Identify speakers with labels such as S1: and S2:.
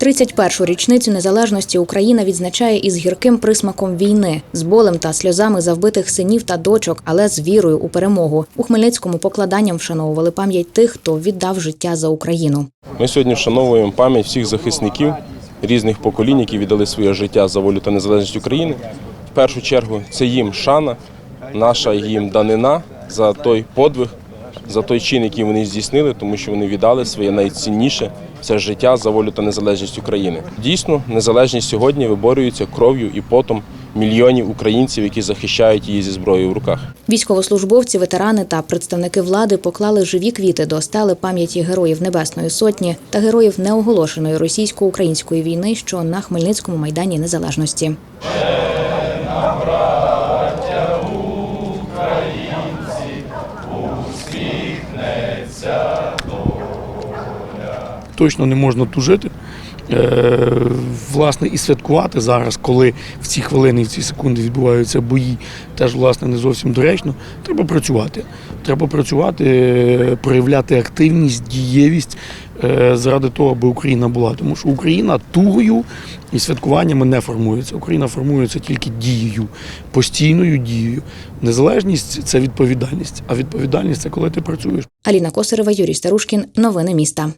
S1: 31-шу річницю незалежності Україна відзначає із гірким присмаком війни, з болем та сльозами за вбитих синів та дочок, але з вірою у перемогу. У Хмельницькому покладанням вшановували пам'ять тих, хто віддав життя за Україну.
S2: Ми сьогодні вшановуємо пам'ять всіх захисників різних поколінь, які віддали своє життя за волю та незалежність України. В першу чергу це їм шана, наша їм данина за той подвиг, за той чин, який вони здійснили, тому що вони віддали своє найцінніше це життя за волю та незалежність України. Дійсно, незалежність сьогодні виборюється кров'ю і потом мільйонів українців, які захищають її зі зброєю в руках.
S1: Військовослужбовці, ветерани та представники влади поклали живі квіти до стели пам'яті героїв Небесної Сотні та героїв неоголошеної російсько-української війни, що на Хмельницькому майдані Незалежності.
S3: Точно не можна тужити. Е, Власне, і святкувати зараз, коли в ці хвилини, в ці секунди відбуваються бої, теж власне не зовсім доречно. Треба працювати. Треба працювати, е, проявляти активність, дієвість е, заради того, аби Україна була. Тому що Україна тугою і святкуваннями не формується. Україна формується тільки дією, постійною дією. Незалежність це відповідальність. А відповідальність це коли ти працюєш.
S1: Аліна Косарева, Юрій Старушкін. Новини міста.